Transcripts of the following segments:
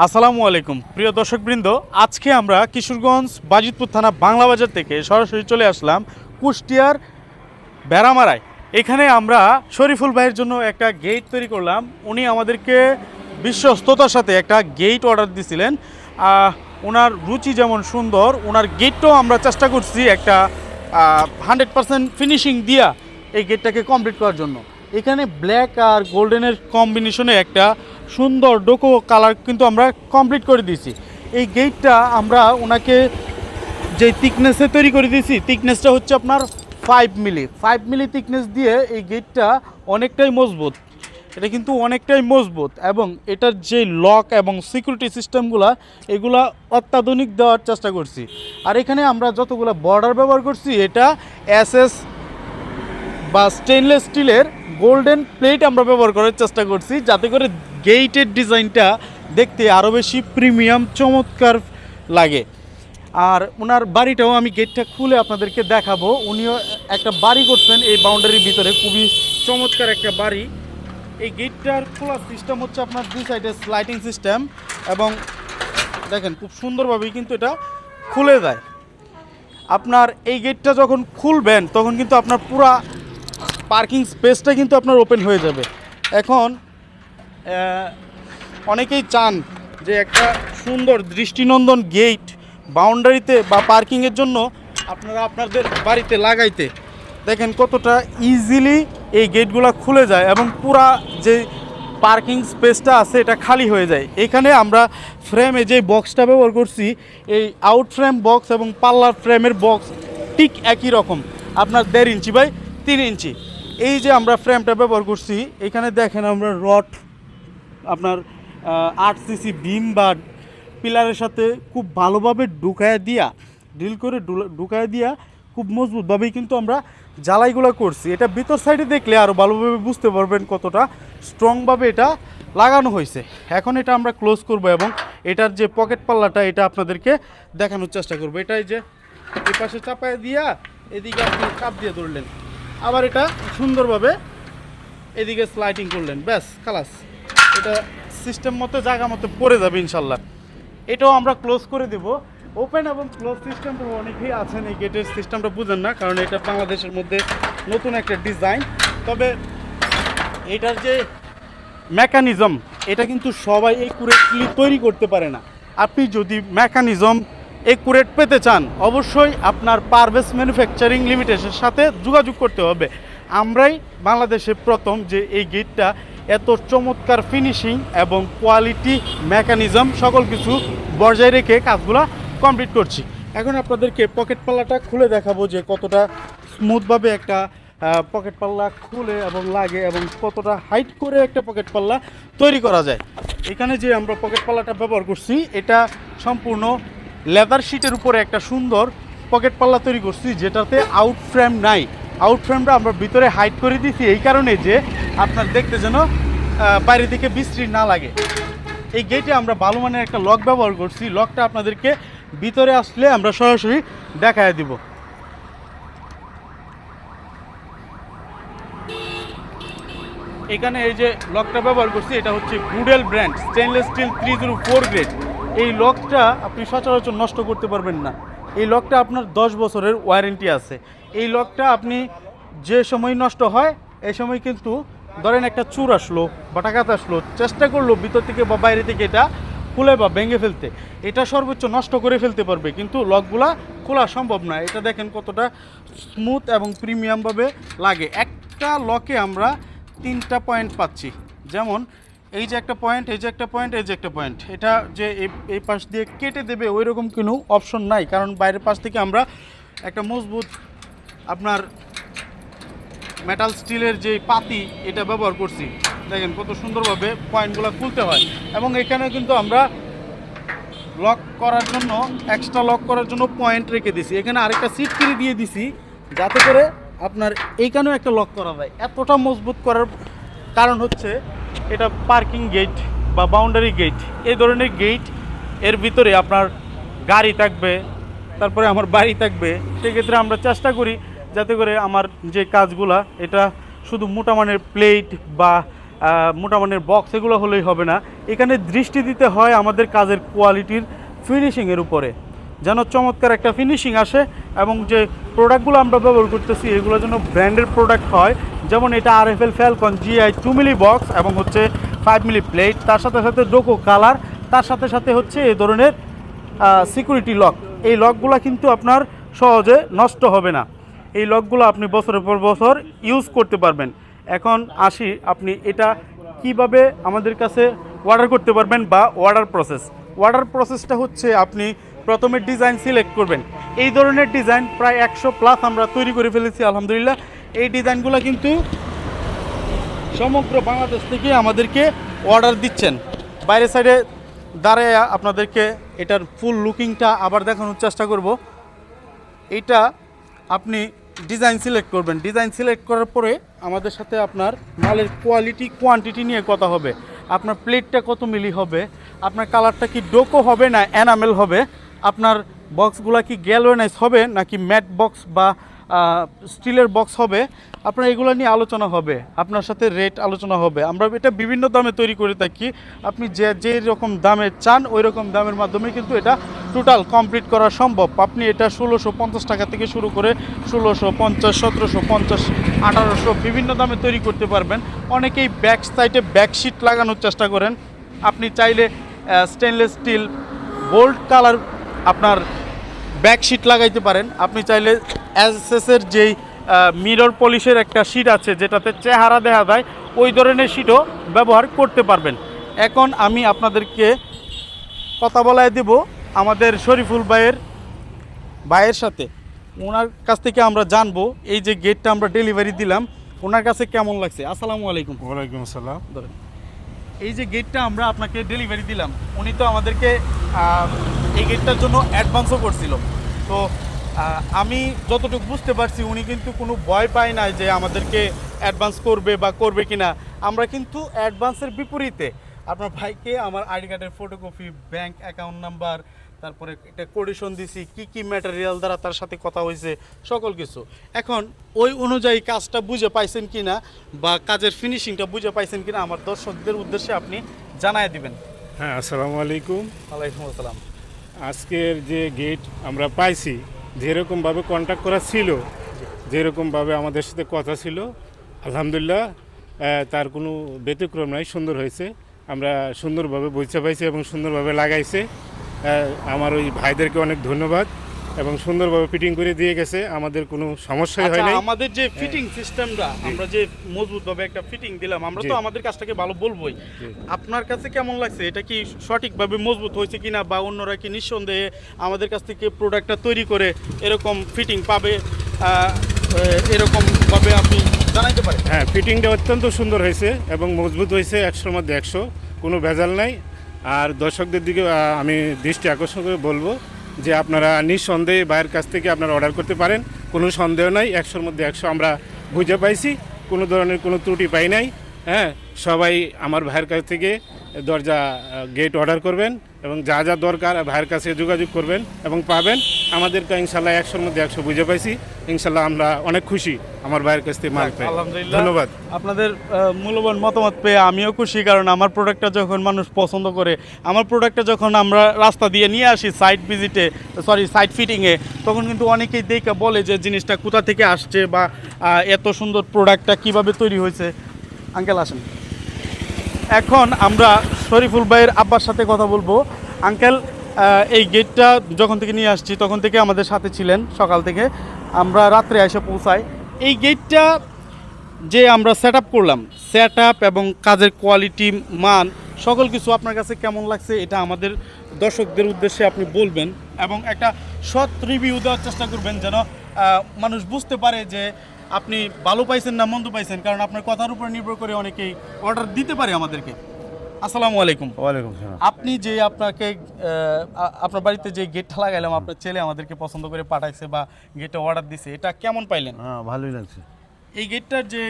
আসসালামু আলাইকুম। প্রিয় দর্শকবৃন্দ আজকে আমরা কিশোরগঞ্জ বাজিতপুর থানা বাংলা বাজার থেকে সরাসরি চলে আসলাম কুষ্টিয়ার বেড়ামারায়। এখানে আমরা শরীফুল ভাইয়ের জন্য একটা গেট তৈরি করলাম। উনি আমাদেরকে বিশ্বস্ততার সাথে একটা গেট অর্ডার দিয়েছিলেন আহ, ওনার রুচি যেমন সুন্দর ওনার গেটটাও আমরা চেষ্টা করছি একটা হান্ড্রেড পার্সেন্ট ফিনিশিং দিয়া এই গেটটাকে কমপ্লিট করার জন্য। এখানে ব্ল্যাক আর গোল্ডেনের কম্বিনেশনে একটা সুন্দর ডোকো কালার কিন্তু আমরা কমপ্লিট করে দিয়েছি। এই গেটটা আমরা ওনাকে যে থিকনেসে তৈরি করে দিয়েছি থিকনেসটা হচ্ছে আপনার five milli five milli thickness দিয়ে এই গেটটা অনেকটাই মজবুত। এটা কিন্তু অনেকটাই মজবুত এবং এটার যে লক এবং সিকিউরিটি সিস্টেমগুলো এগুলা অত্যাধুনিক দেওয়ার চেষ্টা করছি। আর এখানে আমরা যতগুলো বর্ডার ব্যবহার করছি, এটা এস এস বা স্টেনলেস স্টিলের গোল্ডেন প্লেট আমরা ব্যবহার করার চেষ্টা করছি, যাতে করে গেটের ডিজাইনটা দেখতে আরও বেশি প্রিমিয়াম, চমৎকার লাগে। আর ওনার বাড়িটাও আমি গেটটা খুলে আপনাদেরকে দেখাবো। উনিও একটা বাড়ি করছেন, এই বাউন্ডারির ভিতরে। খুবই চমৎকার একটা বাড়ি। এই গেটটার খোলার সিস্টেম হচ্ছে আপনার দুই সাইডে স্লাইডিং সিস্টেম এবং দেখেন খুব সুন্দরভাবেই কিন্তু এটা খুলে যায় আপনার এই গেটটা যখন খুলবেন, তখন কিন্তু আপনার পুরা পার্কিং স্পেসটা কিন্তু আপনার ওপেন হয়ে যাবে। এখন অনেকেই চান যে একটা সুন্দর দৃষ্টিনন্দন গেট বাউন্ডারিতে বা পার্কিংয়ের জন্য আপনারা আপনাদের বাড়িতে লাগাইতে। দেখেন কতটা ইজিলি এই গেটগুলো খুলে যায় এবং পুরা যে পার্কিং স্পেসটা আছে এটা খালি হয়ে যায়। এখানে আমরা ফ্রেমে যে বক্সটা ব্যবহার করছি, এই আউট ফ্রেম বক্স এবং পাল্লার ফ্রেমের বক্স ঠিক একই রকম। আপনার দেড় ইঞ্চি বাই তিন ইঞ্চি। এই যে আমরা ফ্রেমটা ব্যবহার করছি, এখানে দেখেন আমরা রড আপনার আট সিসি বিম বা পিলারের সাথে খুব ভালোভাবে ঢুকায় দিয়া ড্রিল করে ঢুকায় দিয়া খুব মজবুতভাবেই কিন্তু আমরা জ্বালাইগুলো করছি। এটা ভিতর সাইডে দেখলে আরও ভালোভাবে বুঝতে পারবেন কতটা স্ট্রংভাবে এটা লাগানো হয়েছে। এখন এটা আমরা ক্লোজ করব এবং এটার যে পকেট পাল্লাটা, এটা আপনাদেরকে দেখানোর চেষ্টা করব। এটাই যে এই পাশে চাপায় দিয়া এদিকে আপনি চাপ দিয়ে ধরলেন। আবার এটা সুন্দরভাবে এদিকে স্লাইডিং করলেন। ব্যাস, খালাস। এটা সিস্টেম মতো, জায়গা মতো পড়ে যাবে ইনশাল্লাহ। এটাও আমরা ক্লোজ করে দেব। ওপেন এবং ক্লোজ সিস্টেম তো অনেকেই আছেন এই গেটের সিস্টেমটা বুঝেন না, কারণ এটা বাংলাদেশের মধ্যে নতুন একটা ডিজাইন তবে এটার যে মেকানিজম এটা কিন্তু সবাই একুরেটলি তৈরি করতে পারে না। আপনি যদি মেকানিজম একুরেট পেতে চান, অবশ্যই আপনার পারভেস ম্যানুফ্যাকচারিং লিমিটেডের সাথে যোগাযোগ করতে হবে। আমরাই বাংলাদেশে প্রথম যে এই গেটটা এত চমৎকার ফিনিশিং এবং কোয়ালিটি মেকানিজম সকল কিছু বজায় রেখে কাজগুলা কমপ্লিট করছি। এখন আপনাদেরকে পকেট পাল্লাটা খুলে দেখাবো যে কতটা স্মুথভাবে একটা পকেট পাল্লা খুলে এবং লাগে এবং কতটা হাইট করে একটা পকেট পাল্লা তৈরি করা যায়। এখানে যে আমরা পকেট পাল্লাটা ব্যবহার করছি, এটা সম্পূর্ণ লেদার শিটের উপরে একটা সুন্দর পকেট পাল্লা তৈরি করছি, যেটাতে আউট ফ্রেম নাই। আউট ফ্রেমটা আমরা ভিতরে হাইট করে দিয়েছি এই কারণে যে আপনার দেখতে যেন আহ, বাইরে থেকে বৃষ্টি না লাগে। এই গেটে আমরা ভালো মানের একটা লক ব্যবহার করছি। লকটা আপনাদেরকে ভিতরে আসলে আমরা সরাসরি দেখায় দিব। এখানে এই যে লকটা ব্যবহার করছি এটা হচ্ছে গুডেল brand stainless steel three zero four grade এই লকটা আপনি সচরাচর নষ্ট করতে পারবেন না। এই লকটা আপনার দশ বছরের ওয়ারেন্টি আছে। এই লকটা আপনি যে সময় নষ্ট হয়, এই সময় কিন্তু ধরেন একটা চুর আসলো বা টাকাতে আসলো, চেষ্টা করল ভিতর থেকে বা বাইরে থেকে এটা খুলে বা ভেঙে ফেলতে। এটা সর্বোচ্চ নষ্ট করে ফেলতে পারবে, কিন্তু লকগুলা খোলা সম্ভব না। এটা দেখেন কতটা স্মুথ এবং প্রিমিয়ামভাবে লাগে। একটা লকে আমরা তিনটা পয়েন্ট পাচ্ছি। যেমন এই যে একটা পয়েন্ট এই যে একটা পয়েন্ট এই যে একটা পয়েন্ট এটা যে এই- পাশ দিয়ে কেটে দেবে ওই রকম কোনো অপশন নাই। কারণ বাইরের পাশ থেকে আমরা একটা মজবুত আপনার মেটাল স্টিলের যে পাতি, এটা ব্যবহার করছি। দেখেন কত সুন্দরভাবে পয়েন্টগুলো খুলতে হয়। এবং এখানে কিন্তু আমরা লক করার জন্য এক্সট্রা লক করার জন্য পয়েন্ট রেখে দিছি। এখানে আরেকটা সিট কিনে দিয়ে দিছি, যাতে করে আপনার এইখানেও একটা লক করা যায়। এতটা মজবুত করার কারণ হচ্ছে এটা পার্কিং গেট বা বাউন্ডারি গেট এই ধরনের গেটের ভিতরে আপনার গাড়ি থাকবে, তারপরে আমার বাড়ি থাকবে। সেক্ষেত্রে আমরা চেষ্টা করি যাতে করে আমার যে কাজগুলা, এটা শুধু মোটামানের প্লেট বা মোটামানের বক্স এগুলো হলেই হবে না। এখানে দৃষ্টি দিতে হয় আমাদের কাজের কোয়ালিটির ফিনিশিংয়ের উপরে। যেন চমৎকার একটা ফিনিশিং আসে এবং যে প্রোডাক্টগুলো আমরা ব্যবহার করতেছি, এগুলো যেন ব্র্যান্ডের প্রোডাক্ট হয় যেমন এটা R F L Falcon GI two milli box এবং হচ্ছে ফাইভ মিলি প্লেট তার সাথে সাথে ডোকো কালার তার সাথে সাথে হচ্ছে এই ধরনের সিকিউরিটি লক এই লকগুলো কিন্তু আপনার সহজে নষ্ট হবে না। এই লকগুলো আপনি বছরের পর বছর ইউজ করতে পারবেন। এখন আসি, আপনি এটা কীভাবে আমাদের কাছে অর্ডার করতে পারবেন বা অর্ডার প্রসেস অর্ডার প্রসেসটা হচ্ছে আপনি প্রথমে ডিজাইন সিলেক্ট করবেন। এই ধরনের ডিজাইন প্রায় একশো প্লাস আমরা তৈরি করে ফেলেছি, আলহামদুলিল্লাহ। এই ডিজাইনগুলো কিন্তু সমগ্র বাংলাদেশ থেকে আমাদেরকে অর্ডার দিচ্ছেন। বাইরের সাইডে দাঁড়ায় আপনাদেরকে এটার ফুল লুকিংটা আবার দেখানোর চেষ্টা করব। এইটা আপনি ডিজাইন সিলেক্ট করবেন। ডিজাইন সিলেক্ট করার পরে আমাদের সাথে আপনার মালের কোয়ালিটি কোয়ান্টিটি নিয়ে কথা হবে। আপনার প্লেটটা কত মিলি হবে? আপনার কালারটা কি ডোকো হবে না এনামেল হবে? আপনার বক্সগুলো কি গ্যালোনাইজ হবে নাকি ম্যাট বক্স বা স্টিলের বক্স হবে। আপনার এগুলো নিয়ে আলোচনা হবে। আপনার সাথে রেট আলোচনা হবে। আমরা এটা বিভিন্ন দামে তৈরি করে থাকি। আপনি যে যে রকম দামে চান ওই রকম দামের মাধ্যমে কিন্তু এটা টোটাল কমপ্লিট করা সম্ভব। আপনি এটা ষোলোশো পঞ্চাশ টাকা থেকে শুরু করে ষোলোশো পঞ্চাশ, সতেরোশো পঞ্চাশ, আঠারোশো বিভিন্ন দামে তৈরি করতে পারবেন। অনেকেই ব্যাক সাইডে ব্যাকশিট লাগানোর চেষ্টা করেন। আপনি চাইলে স্টেনলেস স্টিল গোল্ড কালার আপনার ব্যাকশিট লাগাইতে পারেন। আপনি চাইলে এসএসের যেই মিরর পলিশের একটা শিট আছে যেটাতে চেহারা দেখা যায় ওই ধরনের শিটও ব্যবহার করতে পারবেন। এখন আমি আপনাদেরকে কথা বলায় দেব আমাদের শরীফুল ভাইয়ের ভাইয়ের সাথে। ওনার কাছ থেকে আমরা জানব এই যে গেটটা আমরা ডেলিভারি দিলাম ওনার কাছে কেমন লাগছে? আসসালামু আলাইকুম। ওয়ালাইকুম আসসালাম। ধরেন এই যে গেটটা আমরা আপনাকে ডেলিভারি দিলাম উনি তো আমাদেরকে এই গেটটার জন্য অ্যাডভান্সও করছিল। তো আমি যতটুকু বুঝতে পারছি উনি কিন্তু কোনো ভয় পায় না যে আমাদেরকে অ্যাডভান্স করবে বা করবে কিনা। আমরা কিন্তু অ্যাডভান্সের বিপরীতে। আপনার ভাইকে আমার আইডি কার্ডের ফটোকপি ব্যাংক অ্যাকাউন্ট নাম্বার তারপরে এটা কোডিশন দিছি কি কি ম্যাটেরিয়াল দ্বারা তার সাথে কথা হয়েছে সকল কিছু। এখন ওই অনুযায়ী কাজটা বুঝে পাইছেন কি না বা কাজের ফিনিশিংটা বুঝে পাইছেন কি না আমার দর্শকদের উদ্দেশ্যে আপনি জানায় দিবেন। হ্যাঁ আসসালামু আলাইকুম। ওয়ালাইকুম আসসালাম। আজকের যে গেট আমরা পাইছি যেরকমভাবে কন্ট্যাক্ট করা ছিল, যেরকমভাবে আমাদের সাথে কথা ছিল, আলহামদুলিল্লাহ তার কোনো ব্যতিক্রম নাই, সুন্দর হয়েছে। আমরা সুন্দরভাবে বুঝতে পাইছি এবং সুন্দরভাবে লাগাইছে। আমার ওই ভাইদেরকে অনেক ধন্যবাদ। এবং সুন্দরভাবে ফিটিং করে দিয়ে গেছে আমাদের কোনো সমস্যাই হয় আচ্ছা নাই। আমাদের যে ফিটিং সিস্টেমটা আমরা যে মজবুত ভাবে একটা ফিটিং দিলাম আমরা তো আমাদের কাজটাকে ভালো বলবোই। আপনার কাছে কেমন লাগছে? এটা কি সঠিকভাবে মজবুত হয়েছে কিনা বা অন্যরা কি নিঃসন্দেহে আমাদের কাছ থেকে প্রোডাক্টটা তৈরি করে এরকম ফিটিং পাবে আহ, এরকম ভাবে আপনি জানাইতে পারেন? হ্যাঁ ফিটিংটা অত্যন্ত সুন্দর হয়েছে এবং মজবুত হয়েছে একশোর মধ্যে একশো কোনো ভেজাল নাই। আর দর্শকদের দিকে আমি দৃষ্টি আকর্ষণ করে বলব যে আপনারা নিঃসন্দেহে বাইরের কাছ থেকে আপনারা অর্ডার করতে পারেন। কোনো সন্দেহ নাই, একশোর মধ্যে একশো আমরা বুঝে পাইছি। কোনো ধরনের কোনো ত্রুটি পাই নাই। হ্যাঁ সবাই আমার ভাইয়ের কাছ থেকে দরজা গেট অর্ডার করবেন এবং যা যা দরকার ভাইয়ের কাছে যোগাযোগ করবেন এবং পাবেন। আমাদেরকে ইনশাল্লাহ একশোর মধ্যে একশো বুঝে পাইছি। ইনশাল্লাহ আমরা অনেক খুশি আমার ভাইয়ের কাছ থেকে মাল আলহামদুলিল্লাহ। ধন্যবাদ। আপনাদের মূল্যবান মতামত পেয়ে আমিও খুশি কারণ আমার প্রোডাক্টটা যখন মানুষ পছন্দ করে আমার প্রোডাক্টটা যখন আমরা রাস্তা দিয়ে নিয়ে আসি সাইট ভিজিটে সরি সাইট ফিটিংয়ে তখন কিন্তু অনেকেই দেখে বলে যে জিনিসটা কোথা থেকে আসছে বা এত সুন্দর প্রোডাক্টটা কীভাবে তৈরি হয়েছে। আঙ্কেল, আসেন। এখন আমরা শরীফুল ভাইয়ের আব্বার সাথে কথা বলব। আঙ্কেল এই গেটটা যখন থেকে নিয়ে আসছি, তখন থেকে আমাদের সাথে ছিলেন সকাল থেকে। আমরা রাত্রে এসে পৌঁছাই। এই গেটটা যে আমরা সেট করলাম সেট এবং কাজের কোয়ালিটি মান, সকল কিছু আপনার কাছে কেমন লাগছে এটা আমাদের দর্শকদের উদ্দেশ্যে আপনি বলবেন এবং একটা সৎ রিভিউ দেওয়ার চেষ্টা করবেন যেন মানুষ বুঝতে পারে যে আপনি ভালো পাইছেন না মন্দ পাইছেন কারণ আপনার কথার উপর নির্ভর করে অনেকেই অর্ডার দিতে পারে আমাদেরকে। আসসালামু আলাইকুম। ওয়ালাইকুম আপনি যে আপনাকে আপনার বাড়িতে যে গেটটা লাগাইলাম আপনার ছেলে আমাদেরকে পছন্দ করে পাঠাইছে বা গেটে অর্ডার দিছে এটা কেমন পাইলেন? হ্যাঁ ভালোই লাগছে। এই গেটটার যে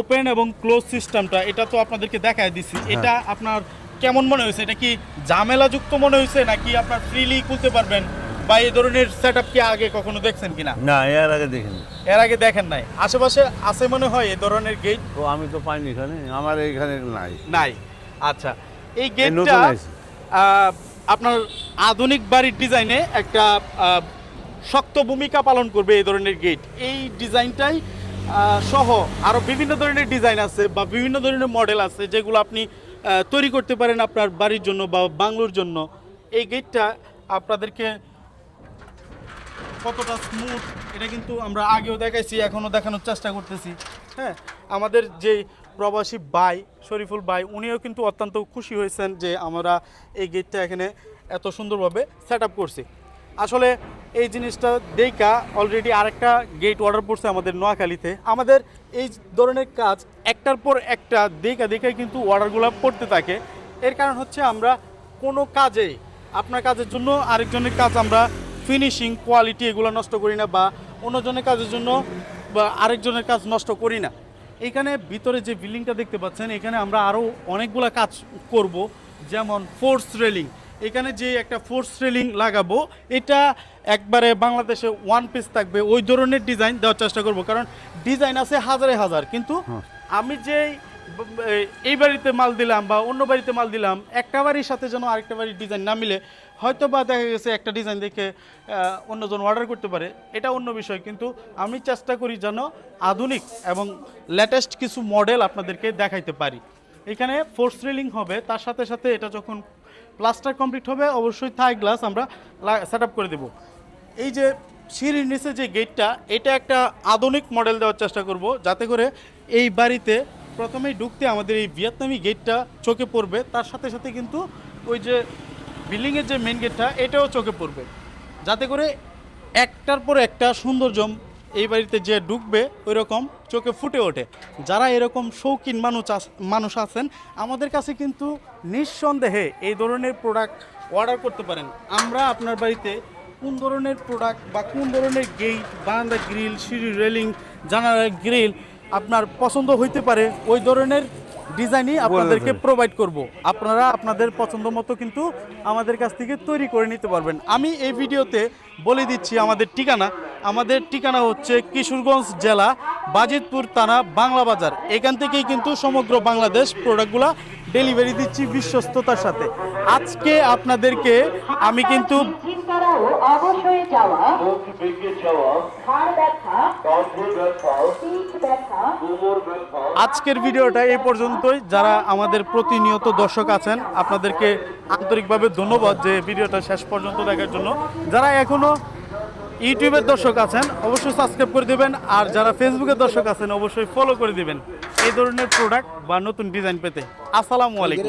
ওপেন এবং ক্লোজ সিস্টেমটা এটা তো আপনাদেরকে দেখায় দিছি। এটা আপনার কেমন মনে হয়েছে? এটা কি ঝামেলাযুক্ত মনে হয়েছে নাকি আপনার ফ্রিলি খুলতে পারবেন? বা এই ধরনের সেট কি আগে কখনো দেখছেন কিনা? না এর আগে দেখিনি। এর আগে দেখেন নাই। আশেপাশে আছে মনে হয় এই ধরনের গেট তো আমি তো পাইনি এখানে। আমার এখানে নাই। নাই। আচ্ছা এই গেটটা আপনার আধুনিক বাড়ির ডিজাইনে একটা শক্ত ভূমিকা পালন করবে এই ধরনের গেট এই ডিজাইনটাই সহ আরও বিভিন্ন ধরনের ডিজাইন আছে বা বিভিন্ন ধরনের মডেল আছে যেগুলো আপনি তৈরি করতে পারেন আপনার বাড়ির জন্য বা বাংলোর জন্য। এই গেটটা আপনাদেরকে কতটা স্মুথ এটা কিন্তু আমরা আগেও দেখাইছি, এখনও দেখানোর চেষ্টা করতেছি। হ্যাঁ আমাদের যে প্রবাসী ভাই, শরীফুল ভাই, উনিও কিন্তু অত্যন্ত খুশি হয়েছেন যে আমরা এই গেটটা এখানে এত সুন্দরভাবে সেট আপ করছি। আসলে এই জিনিসটা দেখা অলরেডি আরেকটা গেট অর্ডার পড়ছে আমাদের নোয়াখালীতে। আমাদের এই ধরনের কাজ একটার পর একটা দেখা দেখাই কিন্তু অর্ডারগুলো পড়তে থাকে। এর কারণ হচ্ছে আমরা কোনো কাজে, আপনার কাজের জন্য আরেকজনের কাজ আমরা ফিনিশিং কোয়ালিটি এগুলো নষ্ট করি না বা অন্যজনের কাজের জন্য বা আরেকজনের কাজ নষ্ট করি না। এখানে ভিতরে যে বিল্ডিংটা দেখতে পাচ্ছেন এখানে আমরা আরও অনেকগুলো কাজ করব যেমন ফোর্স রেলিং এখানে যে একটা ফোর্স রেলিং লাগাবো এটা একবারে বাংলাদেশে ওয়ান পিস থাকবে। ওই ধরনের ডিজাইন দেওয়ার চেষ্টা করব কারণ ডিজাইন আছে হাজারে হাজার কিন্তু আমি যেই ব- এ- এই বাড়িতে মাল দিলাম বা অন্য বাড়িতে মাল দিলাম একটা বাড়ির সাথে যেন আরেকটা বাড়ির ডিজাইন না মিলে হয়তো বা দেখা গেছে একটা ডিজাইন দেখে অন্যজন অর্ডার করতে পারে। এটা অন্য বিষয়, কিন্তু আমি চেষ্টা করি যেন আধুনিক এবং লেটেস্ট কিছু মডেল আপনাদেরকে দেখাইতে পারি। এখানে ফোর্স রেলিং হবে, তার সাথে সাথে এটা যখন প্লাস্টার কমপ্লিট হবে, অবশ্যই থাই গ্লাস আমরা সেট করে দেবো। এই যে সিঁড়ির নিচে যে গেটটা এটা একটা আধুনিক মডেল দেওয়ার চেষ্টা করব, যাতে করে এই বাড়িতে প্রথমেই ঢুকতে আমাদের এই ভিয়েতনামি গেটটা চোখে পড়বে। তার সাথে সাথে কিন্তু ওই যে বিল্ডিংয়ের যে মেন গেটটা এটাও চোখে পড়বে। যাতে করে একটার পর একটা সৌন্দর্যম এই বাড়িতে যে ঢুকবে ওই রকম চোখে ফুটে ওঠে। যারা এরকম শৌখিন মানুষ মানুষ আছেন, আমাদের কাছে কিন্তু নিঃসন্দেহে এই ধরনের প্রোডাক্ট অর্ডার করতে পারেন। আমরা আপনার বাড়িতে কোন ধরনের প্রোডাক্ট বা কোন ধরনের গেট বারান্দা গ্রিল সিঁড়ি রেলিং জানালার গ্রিল আপনার পছন্দ হইতে পারে, ওই ধরনের ডিজাইনই আপনাদেরকে প্রোভাইড করব। আপনারা আপনাদের পছন্দ মতো কিন্তু আমাদের কাছ থেকে তৈরি করে নিতে পারবেন। আমি এই ভিডিওতে বলে দিচ্ছি আমাদের ঠিকানা। আমাদের ঠিকানা হচ্ছে কিশোরগঞ্জ জেলা বাজিতপুর থানা বাংলা বাজার। এখান থেকেই কিন্তু সমগ্র বাংলাদেশ প্রোডাক্টগুলো ডেলিভারি দিচ্ছি বিশ্বস্ততার সাথে। আজকে আপনাদেরকে আমি কিন্তু আজকের ভিডিওটা এই পর্যন্তই। যারা আমাদের প্রতিনিয়ত দর্শক আছেন আপনাদেরকে আন্তরিকভাবে ধন্যবাদ যে ভিডিওটা শেষ পর্যন্ত দেখার জন্য। যারা এখনও ইউটিউবের দর্শক আছেন অবশ্যই সাবস্ক্রাইব করে দিবেন। আর যারা ফেসবুকের দর্শক আছেন অবশ্যই ফলো করে দিবেন। এই ধরনের প্রোডাক্ট বা নতুন ডিজাইন পেতে। আসসালামু আলাইকুম।